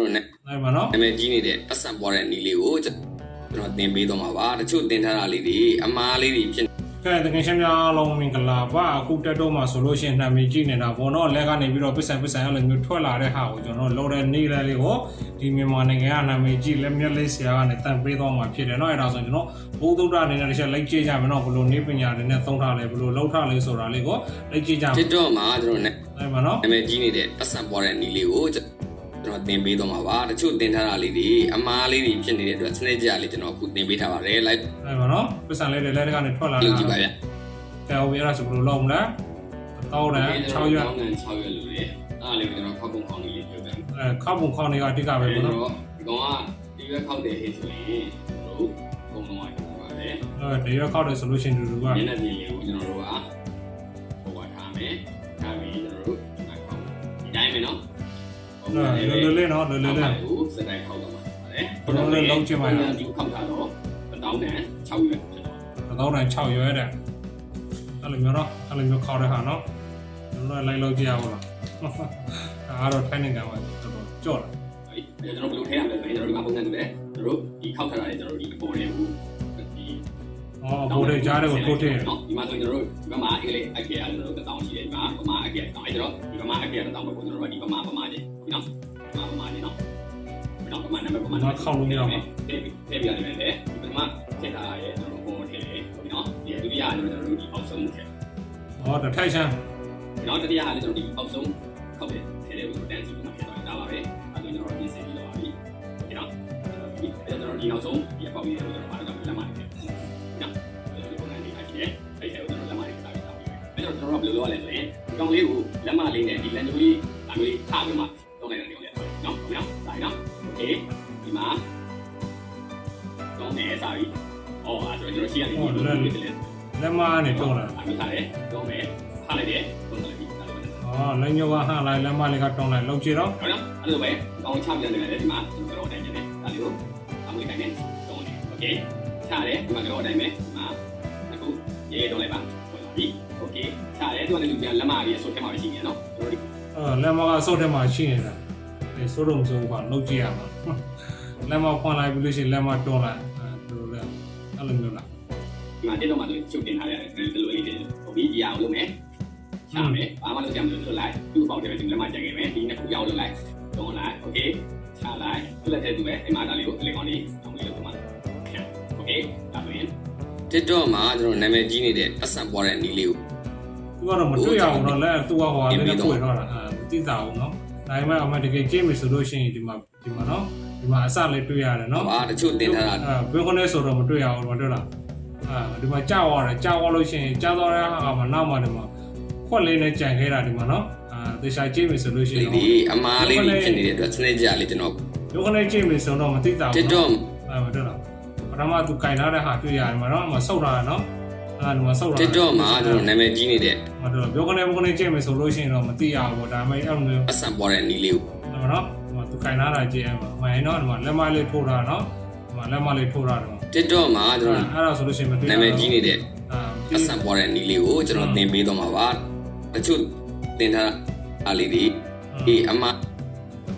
တို့နဲ့နိုင်ပါနော်နာမည်ကြီးနေတဲ့ပတ်စံပေါ်တဲ့နီလေးကိုကျွန်တော်သင်ပေးတော့မှာပါတချို့သင်ထားတာလေးတွေအမားလေးတွေဖြစ်ကဲတကယ်ချင်းများအားလုံးမင်္ဂလာပါအခုတက်တော့မှာဆိုလို့ရှိရင်နှမ်းမကြည့်နေတာပေါ့နော်လက်ကနေပြီးတော့ပစ္စံပစ္စံအဲ့လိုမျိုးထွက်လာတဲ့ဟာကိုကျွန်တော်လောတဲ့နေလေးလေးကိုဒီမြန်မာနိုင်ငံကနာမည်ကြီးလက်မြက်လေးဆရာကနေတန်ပေးတော့မှာဖြစ်တယ်နော်အဲ့ဒါဆိုရင်ကျွန်တော်ဘုဒ္ဓဒအနေနဲ့တစ်ချက်လိုက်ကြည့်ကြမယ်နော်ဘလို့နေပညာတွေနဲ့သုံးထားလဲဘလို့လောက်ထားလဲဆိုတာလေးကိုလိုက်ကြည့်ကြမယ် TikTok မှာကျွန်တော်နဲ့နိုင်ပါနော်နာမည်ကြီးနေတဲ့ပတ်စံပေါ်တဲ့နီလေးကိုကျွန် တော်သင်ပေးတော့မှာပါတချို့သင်ထားတာလေးတွေအမားလေးတွေဖြစ်နေတဲ့အတွက်စနစ်ကြလေးကျွန်တော်အခုသင်ပေးထားပါတယ် like နိုင်ပါနော်ပစ္စံလေးတွေလက်ကနေထွက်လာလုပ်တာကြည့်ပါဗျကဲဟိုအဲ့ဒါဆိုဘလို့လောက်မလဲတောင်းတယ်6ရက်6ရက်6ရက်လို့လေအဲ့ဒါလေးကိုကျွန်တော်ခောက်ပုံခေါင်းလေးပြောပြမယ်အဲခောက်ပုံခေါင်းတွေကအတိကပဲအဲ့ပေါ့တော့နော်ဒီကောင်ကဒီရွက်ခောက်တဲ့ဟေ့ဆိုရင်တို့ဘုံလုံးဝပြောပါမယ်အဲဒီရက်ခောက်တယ်ဆိုလို့ရှိရင်တူတူကမျက်နှာပြင်လေးကိုကျွန်တော်တို့က လွယ်လွယ်လေးနော်လွယ်လွယ်လေးကိုစက်တိုင်းခောက်တော့မှာပါတယ်ဘယ်လိုလဲလုံးချင်ပါလဲဒီခောက်တာတော့တောင်းတယ်6ရွက်ကျွန်တော်တော့တိုင်း6ရွဲတဲ့အဲ့လိုမျိုးနော်အဲ့လိုမျိုးခေါက်တဲ့ဟာနော်ကျွန်တော်လိုက်လို့ကြည့်ရအောင်လားအားတော့ထိုင်းနိုင်ငံမှာတော်တော်ကြော့တယ်အဲ့ကျွန်တော်ဘယ်လိုထဲရမလဲဆိုရင်ကျွန်တော်ဒီမှာပုံစံတူတယ်ကျွန်တော်တို့ဒီခောက်ထားတာလေကျွန်တော်တို့ဒီအပေါ်လေးကိုဒီ အော်ဘိုးတဲ့ကြားတဲ့ကိုထိုးထည့်နော်ဒီမှာဆိုကျွန်တော်တို့ဒီမှာအဲ့လေအကေအရကျွန်တော်တို့တောင်းရှိတယ်ဒီမှာဗမာအကေတောင်းအဲ့တော့ဒီဗမာအကေတောင်းပဲကိုကျွန်တော်တို့ဒီဗမာဗမာနေနော်ဗမာဗမာနေနော်နော်ဗမာနံပါတ်ဗမာနော်ခေါင်းလုံးလေးတော့ပေးပေးပြရမယ်လေဒီမှာချက်ထားရဲကျွန်တော်တို့ပုံထည့်လေဟုတ်ပြီနော်ဒီဒုတိယအရကျွန်တော်တို့ဒီအောက်ဆုံးထည့်ဟောတထိုက်ချမ်းနော်တတိယအရကျွန်တော်ဒီအောက်ဆုံးခောက်တယ်ထည့်လေကိုတန်းစီမှာဖြစ်သွားတာပါပဲအဲ့တော့ကျွန်တော်တို့ပြင်ဆင်ပြီးတော့ပါပြီနော်ဒီကျွန်တော်ဒီနောက်ဆုံးဒီအပေါင်းကြီးကိုကျွန်တော်ပါတော့လက်မှတ် နော်ဒီပုံစံလေးအကြည့်အဲ့ဒါကိုကျွန်တော်လက်မထည့်ထားပြီးတော့အဲ့တော့ကျွန်တော်ဘယ်လိုလုပ်ရလဲဆိုရင်ဒီကောင်လေးကိုလက်မလေးနဲ့ဒီလန်ဂျိုလေးဒါမျိုးလေးထားပြီးမှတော့လိုက်တယ်လေနော်ဟုတ်နော်ဒါနော်โอเคဒီမှာတော့နေစားပြီဟောအဲ့တော့ကျွန်တော်ရှိရတယ်ဒီလိုလေးလေး လက်မကနေတုံးလာ အမိထားတယ်တော့မယ်ထားလိုက်တယ်ပုံစံလေးဒါလိုပဲ อ๋อလက်ညောကဟန်လိုက်လက်မလေးကတုံးလိုက်လုံးချတော့ ဟုတ်နော်အဲ့လိုပဲကောင်းချပြန်နေတယ်ဒီမှာကျွန်တော်တိုင်းနေတယ်ဒါလေးကိုအမွေတိုင်းနေတော့နေโอเค ချတယ်ဒီမှာကျွန်တော်တိုင်းပဲဒီမှာအခုရေးရေးတော့လိုက်ပါဟုတ်ပါပြီโอเคချတယ်သူကလည်းလူပြန်လက်မကြီးအစိုးထဲမှာရှိနေနော်ကျွန်တော်ဒီ အဲလက်မကအစုပ်ထဲမှာရှိနေတာဒီစိုးတော့မစိုးဘူးကလုံးကြည့်ရမှာလက်မဖွင့်လိုက်ပြီးလို့ရှိရင်လက်မတုံးလိုက်အဲလိုလဲအဲ့လိုမျိုးလား ဒီမှာတက်တော့မှသူချုပ်တင်ထားရတယ်ဒီလိုလေးတွေဟိုပြီးဒီအောင်လုပ်မယ်ချမယ်ဘာမှလုပ်ကြမလို့လုပ်လိုက်သူ့ပေါက်တယ်ပဲဒီလက်မကြိုင်ခဲ့မယ်ဒီနှစ်ခုရအောင်လုပ်လိုက်တော့လိုက်โอเคချလိုက်သူ့လက်ထဲသူပဲအိမ်မှာဒါလေးကိုအလေးကောင်းလေးအောင်လေးလု ပါတယ်အာမင် TikTok မှာကျွန်တော်နာမည်ကြီးနေတဲ့အဆန်ပွားတဲ့နီလေးကိုသူကတော့မတွေ့ရအောင်တော့လက်သူကဟိုအနေနဲ့တွေ့တော့တာအဲမသိတာဘူးနော်ဒါပေမဲ့အမတကယ်ကြည့်မယ်ဆိုလို့ရှိရင်ဒီမှာဒီမှာနော်ဒီမှာအစလည်းတွေ့ရတယ်နော်အာတချို့တင်ထားတာအဲဘယ်ခုနဲ့ဆိုတော့မတွေ့ရအောင်တော့တွေ့လားအာဒီမှာကြောက်ရတယ်ကြောက်ရလို့ရှိရင်ကြောက်တော့တဲ့ဟာမှာနောက်မှဒီမှာခွက်လေးနဲ့ကြံခဲတာဒီမှာနော်အာသေချာကြည့်မယ်ဆိုလို့ရှိရင်ဒီအမားလေးဖြစ်နေတဲ့အတွက်စနေကြလေးကျွန်တော်ဘယ်ခုနဲ့ကြည့်မယ်ဆိုတော့မသိတာဘူး TikTok အဲမတွေ့လား ပထမသူကင်ထားတဲ့ဟာတွေ့ရတယ်မှာနော်မဆုတ်တာနော်အဲဒီမှာဆုတ်တာ TikTok မှာကျွန်တော်နာမည်ကြီးနေတဲ့မတော်ဘယ်ခနဲ့ဘယ်ခနဲ့ကြည့်မယ်ဆိုလို့ရှိရင်တော့မသိရဘူးဒါပေမဲ့အဲ့လိုမျိုးပတ်စံပေါ်တဲ့နီလေးကိုနော်နော်ဒီမှာသူခိုင်လာတာကြည့်အဲ့မှာမှန်နော်ဒီမှာလက်မလေးထိုးတာနော်ဒီမှာလက်မလေးထိုးတာတော့ TikTok မှာကျွန်တော်အဲ့ဒါဆိုလို့ရှိရင်မတွေ့နာမည်ကြီးနေတဲ့အာပတ်စံပေါ်တဲ့နီလေးကိုကျွန်တော်သင်ပေးတော့မှာပါတချို့သင်ထားအားလေးတွေဒီအမား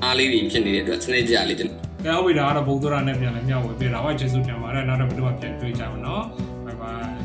အားလေးတွေဖြစ်နေတဲ့အတွက်စနစ်ကြလေးကျွန်တော် ကဲဟုတ်ပြီဒါကတော့ဘုံသောရနဲ့ပြန်လဲမြောက်ဝေပြတာဟောကျေးဇူးတင်ပါတယ်နောက်တော့ဘယ်တော့မှပြန်တွေ့ကြမှာနော်